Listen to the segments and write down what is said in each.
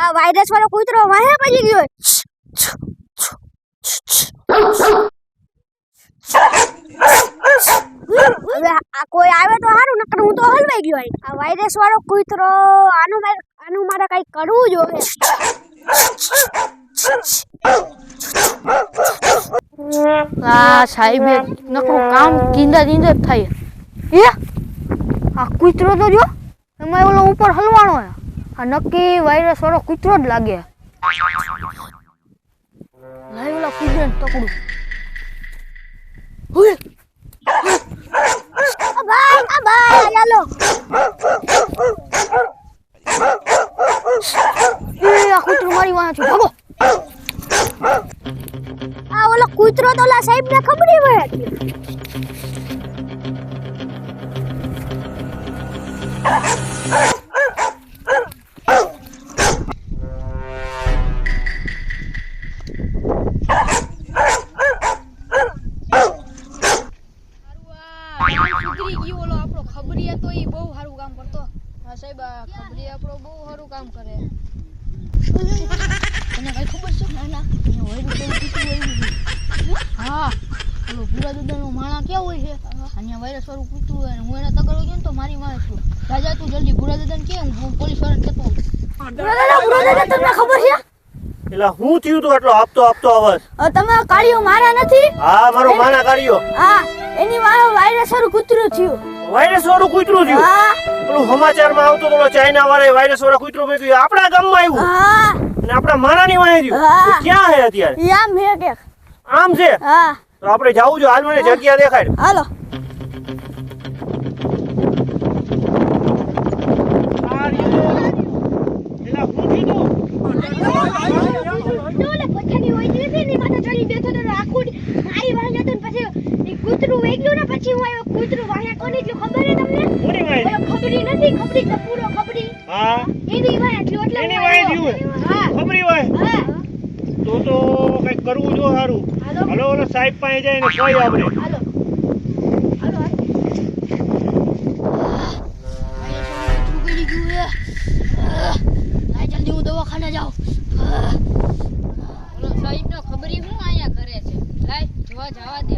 આ વાયરસ વાળો કૂતરો વાહે પડી ગયો. હવે આ કોઈ આવે તો સારું, નકર હું તો હલવાઈ ગયો. આ વાયરસ વાળો કૂતરો, આનું મારે આનું મારે કઈ કરવું જોઈએ આ સાહેબે નકરું કામ કીંદા કીંદા જ થાય એ આ કૂતરો તો જો એમાં ઓલો ઉપર હલવાનો હે આ નક્કી વાયરસ વાળો કૂતરો જ લાગે લાઈ ઓલા કૂતરાને પકડું હુય આ ભાઈ ચાલો એ આ કૂતરો મારી છે ભાગો આ ઓલો કૂતરો તો ઓલા સાહેબ ને ખબર હોય એ બહુ સારું કામ કરતો. હા સાહેબ, આ ખબરી આપણો બહુ સારું કામ કરે તને કઈ ખબર છે ના ના અહીંયા વાયરસ વાળું કૂતરું આવ્યું છે હા ઓલો ભૂરા દાદાનો માણા ક્યાં હોય છે અહીંયા વાયરસ વાળું કૂતરું હોય હું એને તગડો ગયો ને તો મારી માં છું રાજા તું જલ્દી ભૂરા દાદાને કે હું પોલીસ વાળાને કહેતો તમને ખબર છે એટલે હું થયું તું એટલો આપતો આપતો અવાજ તમે કાળીઓ મારા નથી હા મારો માના કાઢ્યો હા એની વાહે વાયરસ વાળું કૂતરું થયું. વાયરસ વાળું કૂતરું થયું પેલું સમાચારમાં આવતો તો ચાઇના વાળા વાયરસ વાળા કૂતરું મેં આપણા ગામમાં આવ્યું. હા. અને આપણા માનાની વાંહે હા. ક્યાં હે અત્યારે? આમ મેં કે. આમ છે? હા. તો આપણે જાવું જો હાલ મને જગ્યા દેખાડ. હાલો. કૂતરું વેગ્યું ને પછી હું આવ્યો કૂતરું વાહે કોની એટલું ખબર હે તમને ખબરી નથી ખબરી તો પૂરો ખબરી હા. એની વાય એટલે એની હું ખબરી હોય. હા. તો તો કઈ કરવું જો સારું. હાલો. હલો સાહેબ પાસે જઈને કહી આપણે. હાલો. જલ્દી હું દવાખાને જાઉં. સાહેબ નો ખબરી હું અહીંયા કરે છે. લાય જોવા જવા દે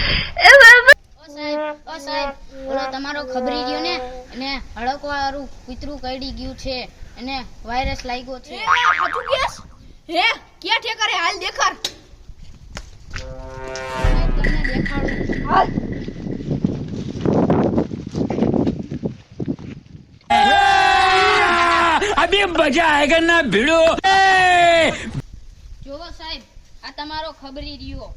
ઓ સાહેબ ઓ સાહેબ ઓલો તમારો ખબરી રહ્યો ને એને હડકવાળું કૂતરું કરડી ગયું છે અને વાયરસ લાગ્યો છે. હે ક્યાં ઠેકરે હાલ દેખાર અભી મજા આયેગા ના ભીડો? જોવો સાહેબ આ તમારો ખબરી રહ્યો.